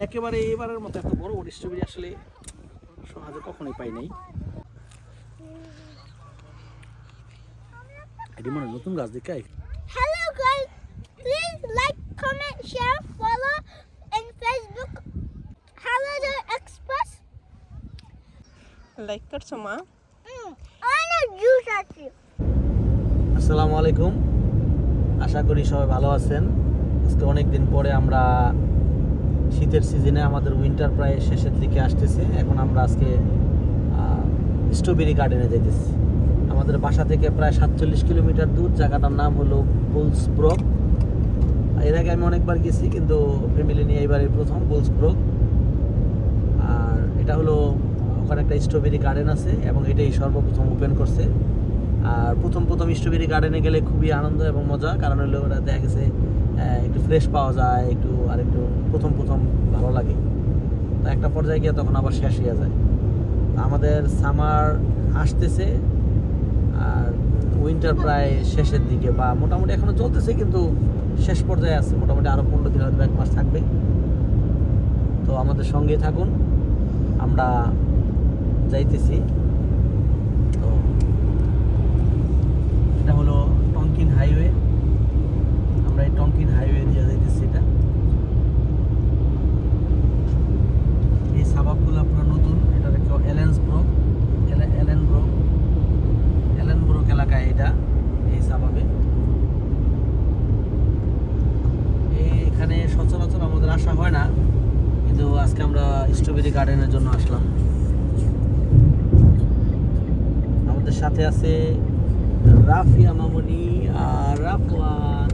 একেবারে এবারের মতো এত বড় বড় স্ট্রবেরি আসলে সহজে কখনোই পাই নাই এটি মনে নতুন গাছ দেখাই Hello guys, please like, comment, share, follow and Facebook. Hello the Express. Like করছ মা juice at you. আসসালামু আলাইকুম আশা করি সবাই ভালো আছেন আজকে অনেক দিন পরে আমরা শীতের সিজনে আমাদের উইন্টার প্রায় শেষের দিকে আসতেছে। এখন আমরা আজকে স্ট্রবেরি গার্ডেনে যেতেছি আমাদের বাসা থেকে প্রায় সাতচল্লিশ কিলোমিটার দূর, জায়গাটার নাম হলো বুলসব্রক এর আগে আমি অনেকবার গেছি, কিন্তু ফ্যামিলি নিয়ে এইবারে প্রথম বুলসব্রক আর এটা হলো, ওখানে একটা স্ট্রবেরি গার্ডেন আছে, এবং এটাই সর্বপ্রথম ওপেন করছে। আর প্রথম প্রথম স্ট্রবেরি গার্ডেনে গেলে খুবই আনন্দ এবং মজা, কারণ হলো ওরা দেখা গেছে একটু ফ্রেশ পাওয়া যায়, একটু আর একটু প্রথম প্রথম ভালো লাগে। তো একটা পর্যায়ে গিয়ে তখন আবার শেষ হয়ে যায়। আমাদের সামার আসতেছে আর উইন্টার প্রায় শেষের দিকে বা মোটামুটি এখনও চলতেছে কিন্তু শেষ পর্যায়ে আছে। মোটামুটি আরও পনেরো দিন হয়তো এক মাস থাকবে। তো আমাদের সঙ্গেই থাকুন। আমরা যাইতেছি। তো এটা হলো টঙ্কিন হাইওয়ে আমরা এই টঙ্কিন হাইওয়ে দিয়ে যাইতেছি। এই সাবাবগুলো আপনার নতুন এটা দেখো Allens Brook Allen Brook Allen Brook এলাকায় এটা এই সাবাবে এখানে সচরাচর আমাদের আসা হয় না কিন্তু আজকে আমরা স্ট্রবেরি গার্ডেনের জন্য আসলাম। আমাদের সাথে আছে রাফিয়া মামনি আর রাফওয়ান।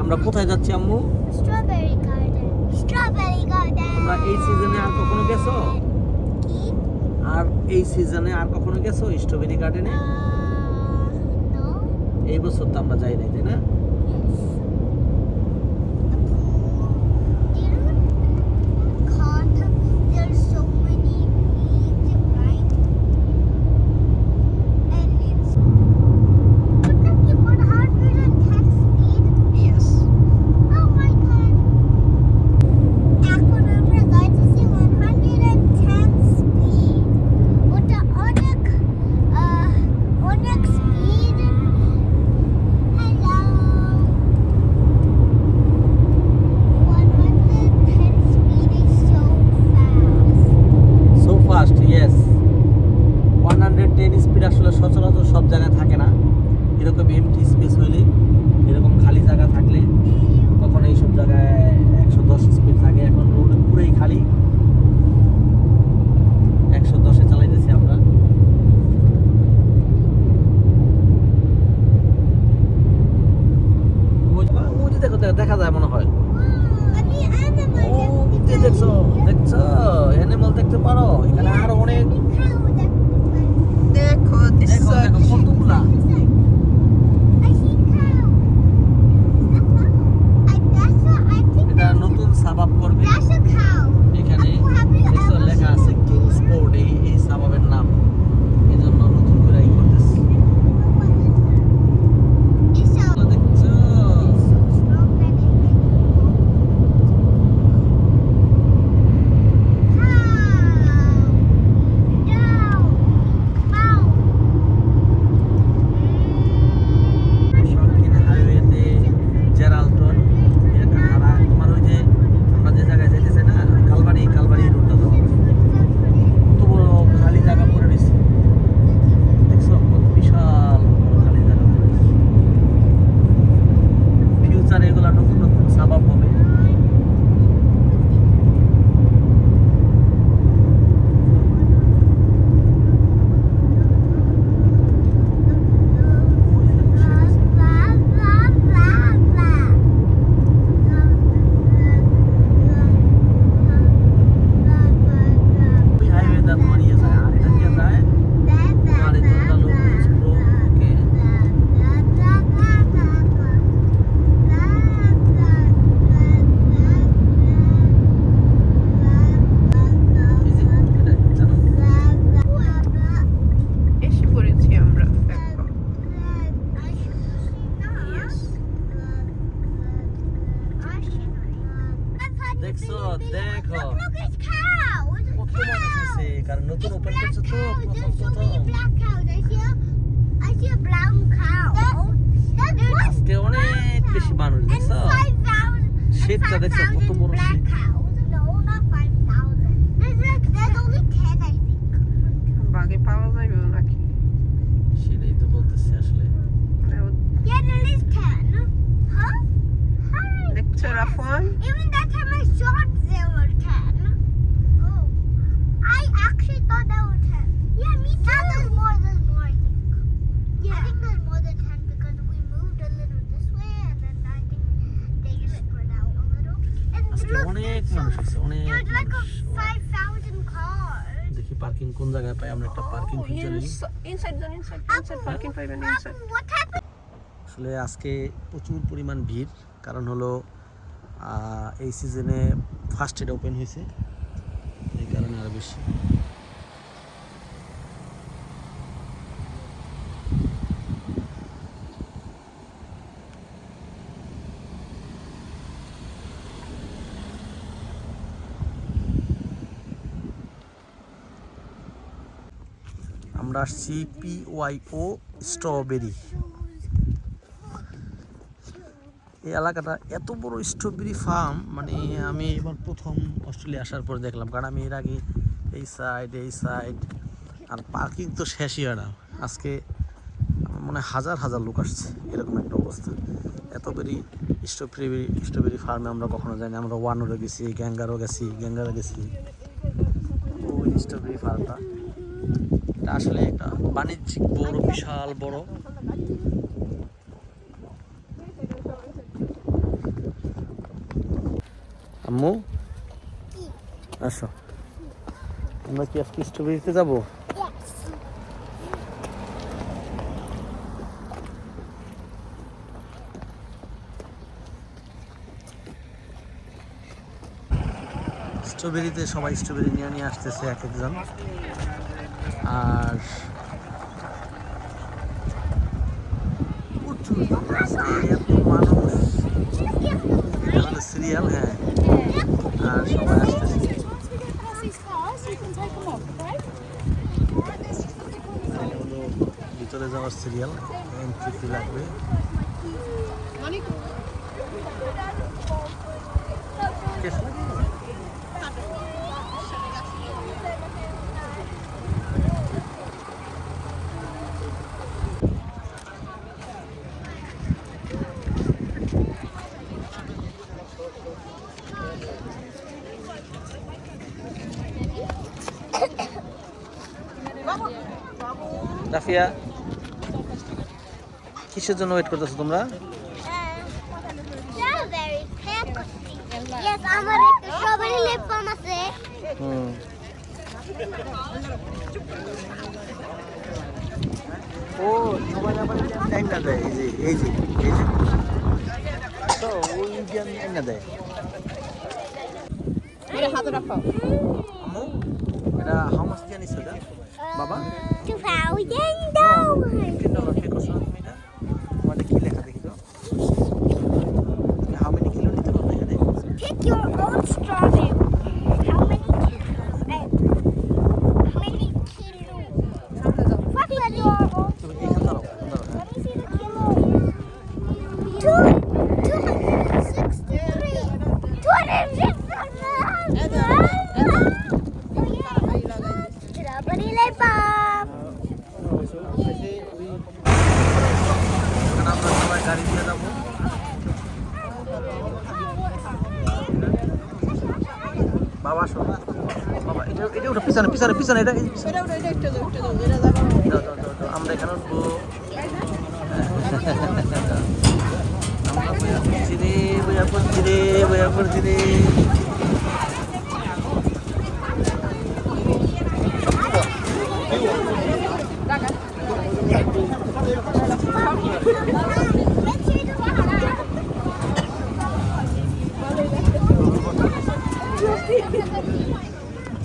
আমরা কোথায় যাচ্ছি আম্মু? Strawberry garden. Strawberry গার্ডেন তোমরা এই সিজনে আর কখনো গেছো? আর এই সিজনে আর কখনো গেছো? স্ট্রবেরি গার্ডেনে এই বছর তো আমরা যাই নাই তাই না? পাই আমরা একটা পার্কিং খুঁজে নিই। ইনসাইড জন ইনসাইড ইনসাইড পার্কিং পাইবেন ইনসাইড আসলে আজকে প্রচুর পরিমাণ ভিড় কারণ হলো এই সিজনে ফার্স্ট এড ওপেন হয়েছে এই কারণে আরও বেশি। আমরা আসছি পিওয়াইও স্ট্রবেরি এই এলাকাটা এত বড় স্ট্রবেরি ফার্ম মানে আমি এবার প্রথম অস্ট্রেলিয়া আসার পর দেখলাম, কারণ আমি এর আগে এই সাইড এই সাইড আর পার্কিং তো শেষই না। আজকে মনে হাজার হাজার লোক আসছে। এরকম একটা অবস্থা। এত বেরি স্ট্রবেরি স্ট্রবেরি ফার্মে আমরা কখনো যাইনি। আমরা ওয়ানোরও গেছি গ্যাঙ্গারও গেছি গ্যাঙ্গারও গেছি। ওই স্ট্রবেরি ফার্মটা এটা আসলে একটা বাণিজ্যিক বড়, বিশাল বড়। আম্মু? আসো। আমরা কি আজকে স্ট্রবেরিতে যাব? স্ট্রবেরিতে সবাই স্ট্রবেরি নিয়ে নিয়ে আসতেছে এক একজন। আর প্রচুর আজকে এত মানুষ এটা হলো সিরিয়াল হ্যাঁ আর সবাই আসতেছে এটা হলো ভিতরে যাওয়ার সিরিয়াল এন্ট্রি ফি লাগবে কেস লাগে? রাফিয়া কিসের জন্য ওয়েট করতেছো তোমরা? ও সবাই আবার একটা দেয় এই যে এই যে এই যে। তো ওই যে একটা দেয়। এটা হাতে রাখো। এটা নিছো এটা বাবা Two thousand dollars. Fifteen dollar pay করছ না তুমি এটা তোমার কি লেখা দেখি তো হাউ মেনি কিলো নিতে পারবে এখানে Pick your own strawberry. How many kilos? How many kilos? What is your own? তুমি এখানে দাঁড়াও এখানে দাঁড়াও হ্যাঁ Let me see the kilo. Two, two hundred sixty-three. Two hundred Strawberry lip balm. এখানে আমরা সবাই গাড়ি দিয়ে যাব। বাবা শোন। বাবা এটা এটা উঠো পিছনে পিছনে পিছনে এটা ওটা। আমরা এখানে উঠবো। আমরা বইয়া পড়ছি রে বইয়া পড়ছি রে বইয়া পড়ছি রে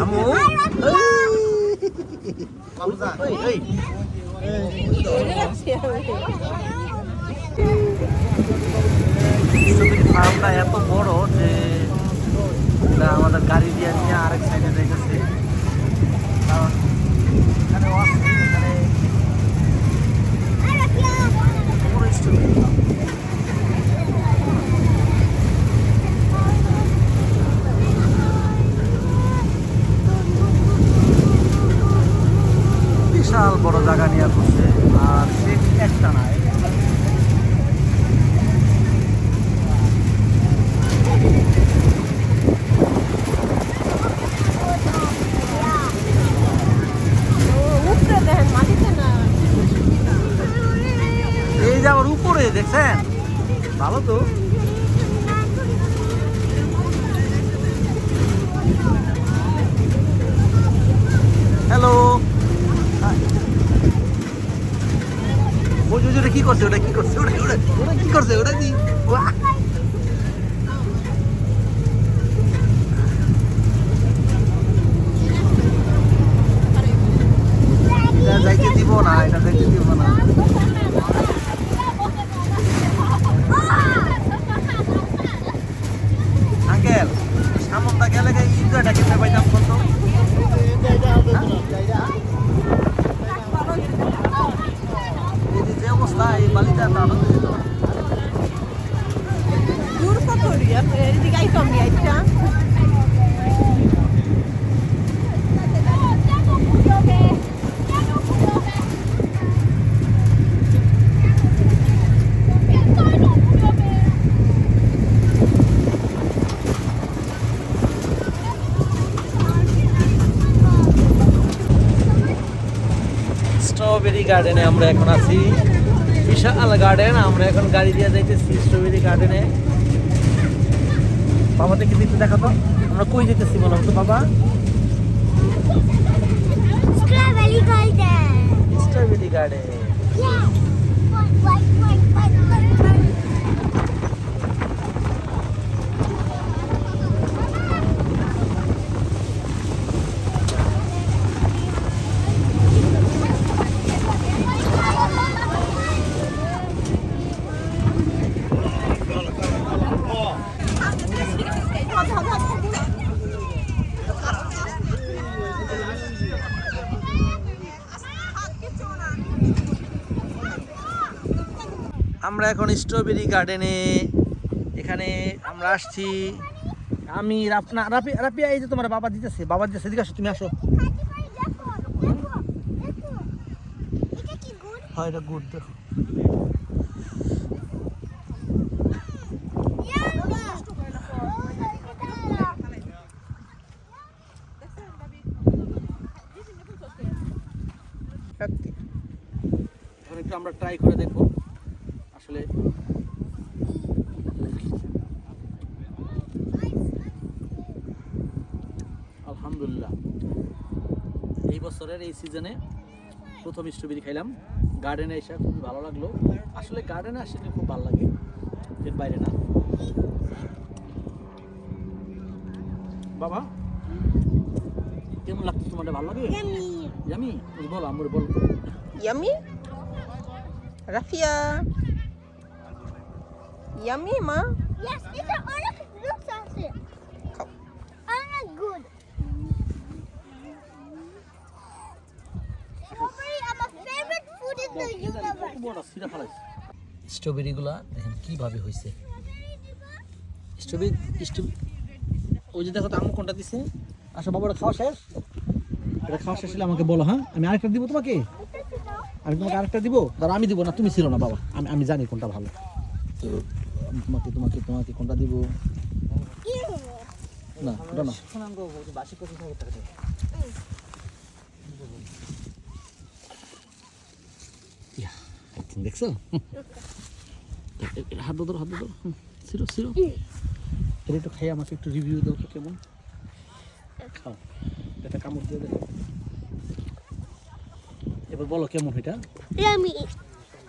আমু এই, এই, স্ট্রবেরি এত বড় যে আমাদের গাড়ি দিয়ে নিয়ে আরেক সাইডে স্ট্রবেরি বিশাল বড় জায়গা নিয়ে করছে সে একটা না দেখছেন? ভালো তো হ্যালো ওই যে ওটা কি করছে? ওটা কি করছে? ওটা ওটা ওটা কি করছে? ওটা কি! যাইতে দিব না, এটা যাইতে দিব না আঙ্কেল সামনটা গেলে ইন্দ্রটা কেমনে পাইতাম কত এই যে যে অবস্থা দিত দূর কত রিয়া এদিকে গার্ডেনে আমরা এখন আছি। বিশাল গার্ডেন আমরা এখন গাড়ি দিয়ে যাইতেছি স্ট্রবেরি গার্ডেনে। বাবা দেখে দেখতে। দেখা তো আমরা কই যেতেছি বলো তো বাবা? স্ট্রবেরি গার্ডেন স্ট্রবেরি গার্ডেন আমরা এখন স্ট্রবেরি গার্ডেনে। এখানে আমরা আসছি। আমি রাপিয়া এই যে তোমার বাবা দিতেছে বাবা দিতেছে, এদিকে আসো, তুমি আসো। হয় গুড, দেখো। আমরা ট্রাই করে দেখব আসলে আলহামদুলিল্লাহ এই বছরের এই সিজনে প্রথম স্ট্রবেরি খাইলাম। গার্ডেনে এসে খুবই ভালো লাগল। আসলে গার্ডেনে আসলে খুব ভালো লাগে এর বাইরে না। বাবা কেমন লাগতো তোমার ভালো লাগে. জামি বলো আমার বলো ইয়ামি রাফিয়া। ইয়ামি মা? Yes, these are all at it. খাও। All good. Favorite food in the universe. Strawberry গুলা দেখেন কীভাবে হয়েছে স্ট্রবেরি ওই যে দেখো তো কোনটা দিছে? আচ্ছা বাবা খাওয়া শেষ? এটা খাওয়া শেষ হলে আমাকে বলো হ্যাঁ? আমি আরেকটা দিব তোমাকে? আমি তোমাকে আরেকটা দিব? ধরো, আমি দিব না, তুমি ছিল না, বাবা। আমি আমি জানি কোনটা ভালো। তো, তোমাকে তোমাকে তোমাকে কোনটা দিব? না দেখছ? হাত ধরো হাত ধরো। ছিল ছিল এটা একটু খাই আমাকে একটু রিভিউ দাও তো কেমন। খাও। এটা কামড় দিয়ে দেখো এবার বলো কেমন এটা? Yummy.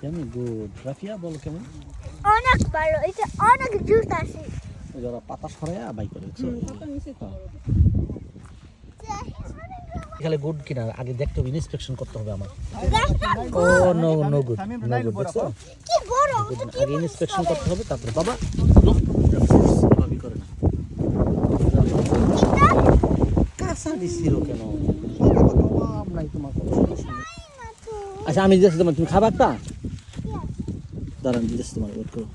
কেমন গুড রাফিয়া বলো কেমন? অনেক ভালো। এটা অনেক জুস আছে। যারা পাতা সরাইয়া বাই করে। এখানে গুড কিনা? আগে দেখতে হবে ইন্সপেকশন করতে হবে আমার। ও no no good no good দেখছ কি বড় Good আগে ইন্সপেকশন করতে হবে তারপরে বাবা করে না কাঁচা দিছিল কেন? আচ্ছা আমি দিতেছি তোমার তুমি খাবার একটা দাঁড়ান দিতেছি তোমার ওয়েট করো.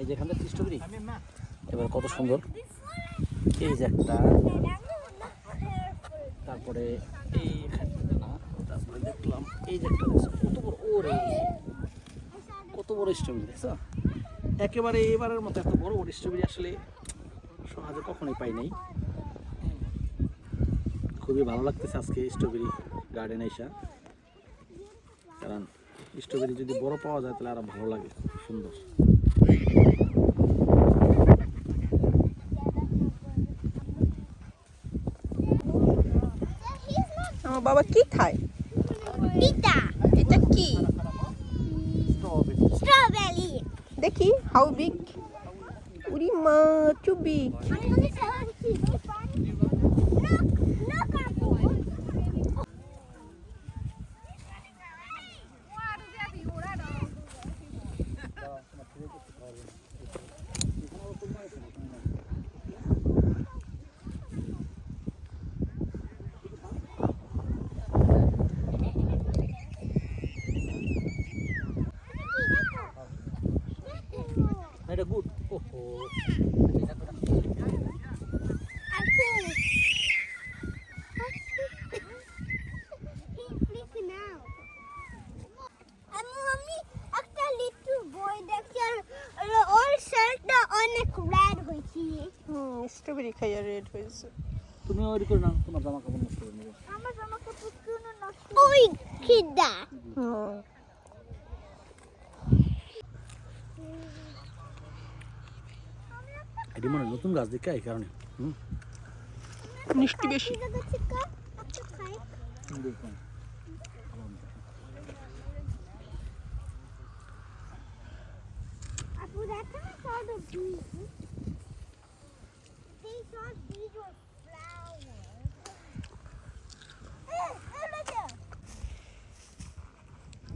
এই যে এখানে স্ট্রবেরি এবার কত সুন্দর। এই যে একটা। তারপরে এইখানে না, তারপরে দেখলাম এই যে একটা কত বড়, ওরে। কত বড় স্ট্রবেরি, দেখছ? একেবারে এবারের মতো এত বড় বড় স্ট্রবেরি আসলে সহজে কখনোই পাই নাই। খুবই ভালো লাগতেছে আজকে স্ট্রবেরি গার্ডেন আইসা কারণ স্ট্রবেরি যদি বড় পাওয়া যায়, তাহলে আরও ভালো লাগে, সুন্দর। বাবা কি খায়? Pita. এটা কি? স্ট্রবেরি। Strawberry. দেখি হাউ বিগ? উরি মা too big I'm gonna tell her to look, look, Apple. এটা গুড ওহো Apple. He's freaking out. আমি আমি একটা লিটল বয় দেখছি আর ওর শার্টটা অনেক রেড হয়েছে হুম স্ট্রবেরি খাইয়া রেড হয়েছে তুমি ওই করে না তোমার জামা কাপড় নষ্ট করে নেবে। আমার জামা কাপড় কেন নষ্ট ওই খিদা। এটি মানে নতুন গাছ দেখে এই কারণে মিষ্টি বেশি। খিদা চিকা একটা খাই। দেখলাম Apple, that time I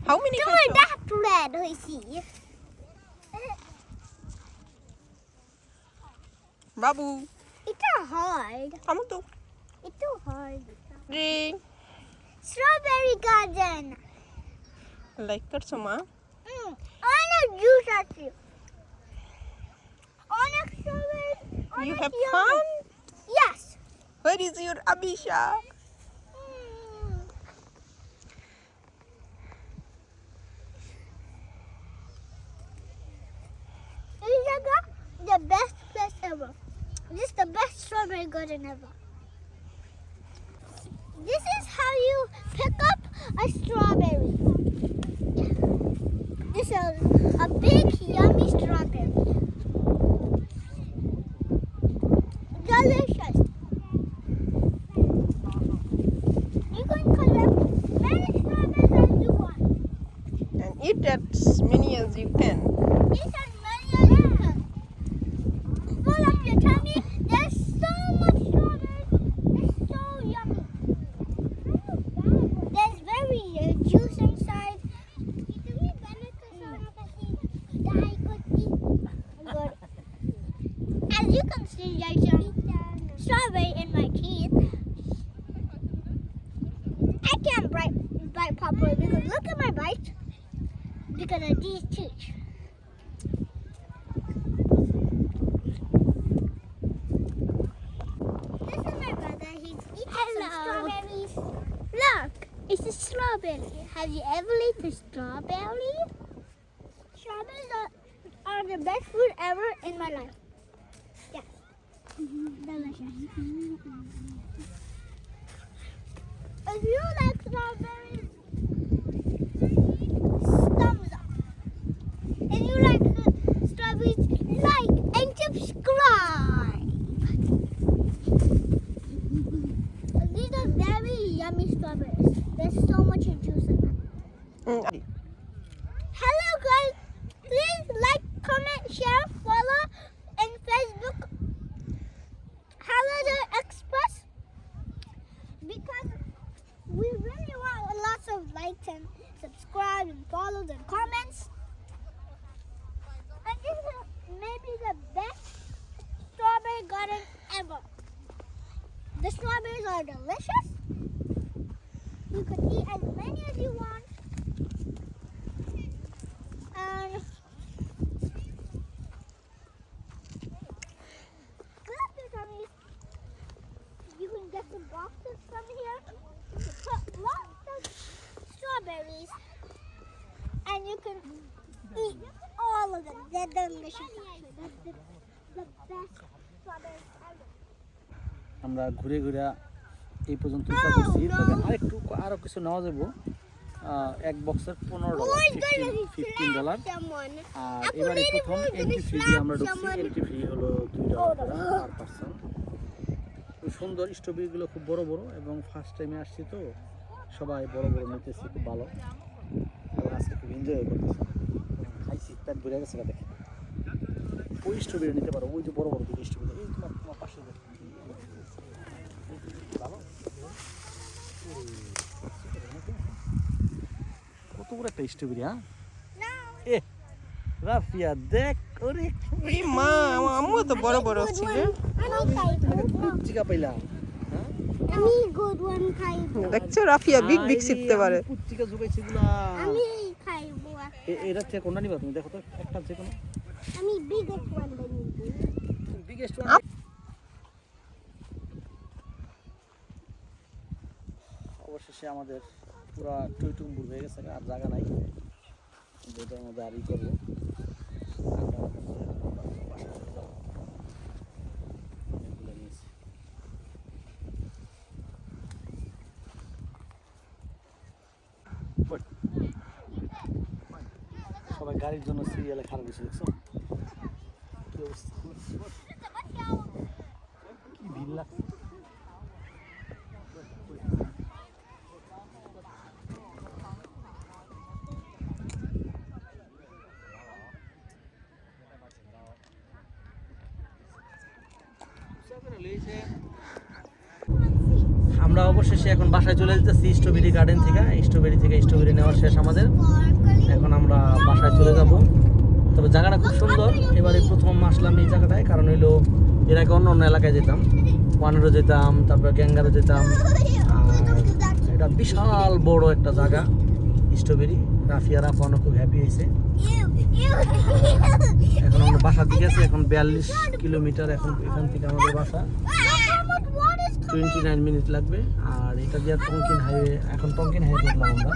How many Dude, that red, I see. Babu. It's too hard. Come on, too. It's too hard. Green. Strawberry garden. Like that, Soma? Mm. Honor juice at you. Honor strawberry. You have fun? Yes. Where is your Abisha? good. This is how you pick up a straw. Hello guys, please like, comment, share, follow and Facebook Holiday Express because we really want lots of likes and subscribe and follows and comments. And this is maybe the best strawberry garden ever. The strawberries are delicious. You can eat as many as you want. You can get some boxes from here. You can put lots of strawberries. And you can eat all of them. They're delicious. That's the, the best strawberries ever. আমরা ঘুরে ঘুরে এই পর্যন্ত উঠা করছি তবে আরেকটু আরো কিছু নেওয়া যাবো আহ, এক বক্সের পনেরো ডলার ফিফটিন ডলার আর এবারে প্রথম এন্ট্রি ফি দিয়ে আমরা ঢুকছি। এন্ট্রি ফি হলো দুই ডলার পার পার্সন সুন্দর স্ট্রবেরিগুলো খুব বড় বড় এবং ফার্স্ট টাইমে আসছি তো সবাই বড় বড় নিতেছি খুব ভালো। এবং আজকে খুব এনজয় করতেছি। খাইছি পেট ভরে গেছে দেখে। ওই স্ট্রবেরি নিতে পারো ওই যে বড় বড় দুটো স্ট্রবেরি এই তোমার তোমার পাশে দেখো। বড় একটা স্ট্রবেরি হ্যাঁ? এ রাফিয়া দেখ ওরে ওরে মা আম্মু তো বড় বড় ছিল। চিকা পাইলা হ্যাঁ? আমি good one খাইবো দেখছ রাফিয়া বিগ বিগ শিখতে পারে। পুত্রিকা জুগাইছে গুলা। আমি খাইবো এরা থেকে কোনটা নিবা তুমি? দেখো তো একটা যে কোনো। আমি biggest one বানিয়ে বিগেস্ট আপ। অবশেষে আমাদের পুরা টুইটুম্বুর হয়ে গেছে, আর জায়গা নাই যেটার মধ্যে করব। অনেকগুলো নিয়েছি। ওই। সবাই গাড়ির জন্য সিরিয়ালে খারাপ হয়েছে, দেখছ কি অবস্থা কি ভিড় লাগছে আমরা অবশেষে এখন বাসায় চলে যেতেছি স্ট্রবেরি গার্ডেন থেকে। স্ট্রবেরি থেকে স্ট্রবেরি নেওয়া শেষ আমাদের। এখন আমরা বাসায় চলে যাব। তবে জায়গাটা খুব সুন্দর। এবারে প্রথম আসলাম এই জায়গাটায়, কারণ হইল এর আগে অন্য অন্য এলাকায় যেতাম। ওয়ানেরও যেতাম, তারপর গ্যাঙ্গারও যেতাম। আর এটা বিশাল বড় একটা জায়গা, স্ট্রবেরি। রাফিয়া রাফানো খুব হ্যাপি হয়েছে। এখন আমরা বাসার দিকে আছি এখন বিয়াল্লিশ কিলোমিটার এখন এখান থেকে আমাদের বাসা। টোয়েন্টি নাইন মিনিট লাগবে আর এটা দিয়ে টঙ্কিন হাইওয়ে এখন টঙ্কিন হাইওয়ে করলাম আমরা।